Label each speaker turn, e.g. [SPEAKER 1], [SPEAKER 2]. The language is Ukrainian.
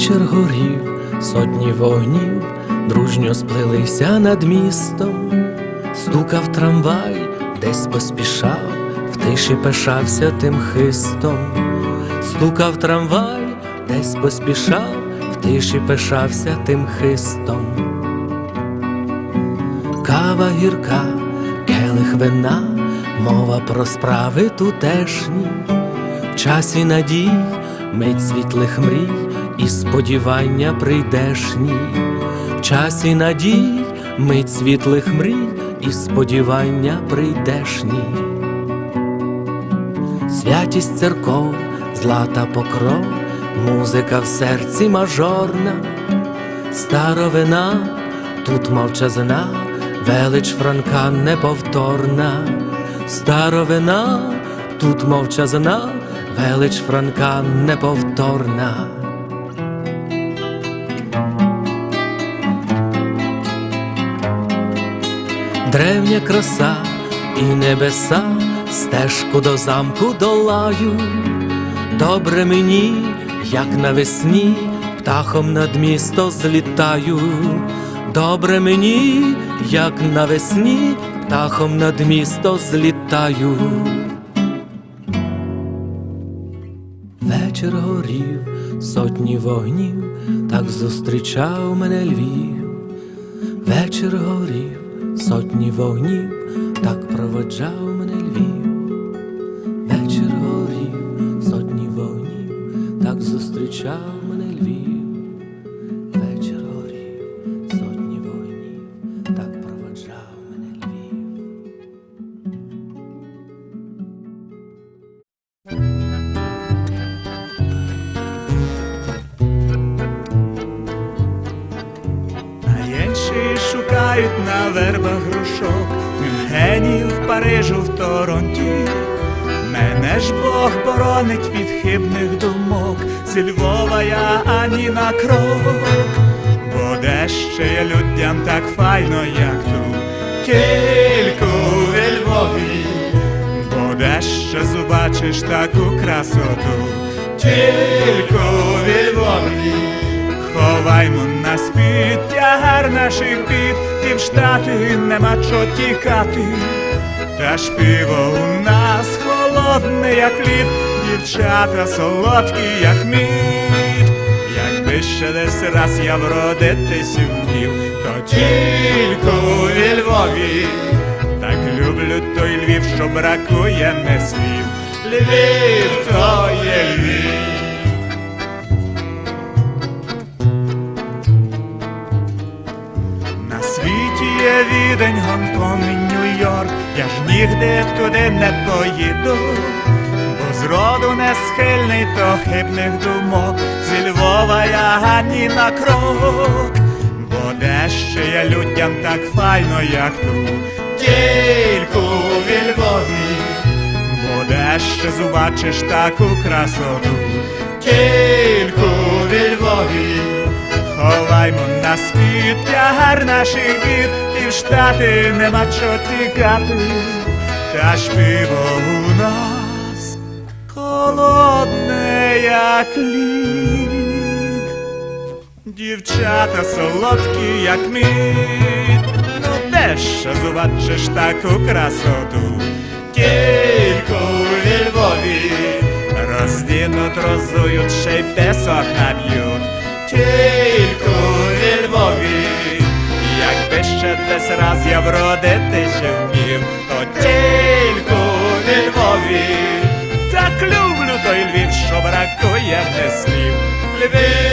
[SPEAKER 1] Вечір горів, сотні вогнів, дружньо сплелися над містом, стукав трамвай, десь поспішав, в тиші пишався тим хистом, стукав трамвай, десь поспішав, в тиші пишався тим хистом. Кава гірка, келих вина, мова про справи тутешні, в часі надій, мить світлих мрій і сподівання прийдешні, в часі надій, мить світлих мрій і сподівання прийдешні. Святість церков, злата покров, музика в серці мажорна, старовина, тут мовчазна, велич Франка неповторна, старовина, тут мовчазна, велич Франка неповторна. Древня краса і небеса, стежку до замку долаю, добре мені, як навесні, птахом над місто злітаю, добре мені, як навесні, птахом над місто злітаю. Вечір горів, сотні вогнів, так зустрічав мене Львів. Вечір горів, сотні вогнів, так проводжав мене Львів. Вечір горів, сотні вогнів, так зустрічав мене Львів. Вечір горів, сотні вогнів, так проводжав мене Львів.
[SPEAKER 2] Шукають на вербах грушок. Мюнхені в Парижу, в Торонті. Мене ж Бог боронить від хибних думок, зі Львова я ані на крок, бо де ще людям так файно, як тут, тільки у Львові, бо де ще зубачиш таку красоту, тільки у Львові. Ховаймо на спід тягар наших бід, і в штати нема чо тікати. Та ж пиво у нас холодне, як лід, дівчата солодкі, як мід. Якби ще десь раз я вродитись вмів, то тільки у Львові. Так люблю той Львів, що бракує не слів. Львів то є Львів. Відень, Гонконг і Нью-Йорк, я ж нігде туди не поїду, бо зроду не схильний до хибних думок, зі Львова я ані на крок, бо де ще є людям так файно, як тут, тільки у Львові, бо де ще зубачиш таку красоту, тільки у Львові. Ховаймо на спід тягар наших бід, і в штати нема чо тікати, та ж пиво у нас холодне, як лід. Дівчата солодкі, як мід, ну де ще зубачиш таку красоту, тільки у Львові роздінуть, розують, ще й песок наб'ють, тільки ще десь раз я вродитись вмів, то тільки у Львові, так люблю той Львів, що бракує не слів. Львів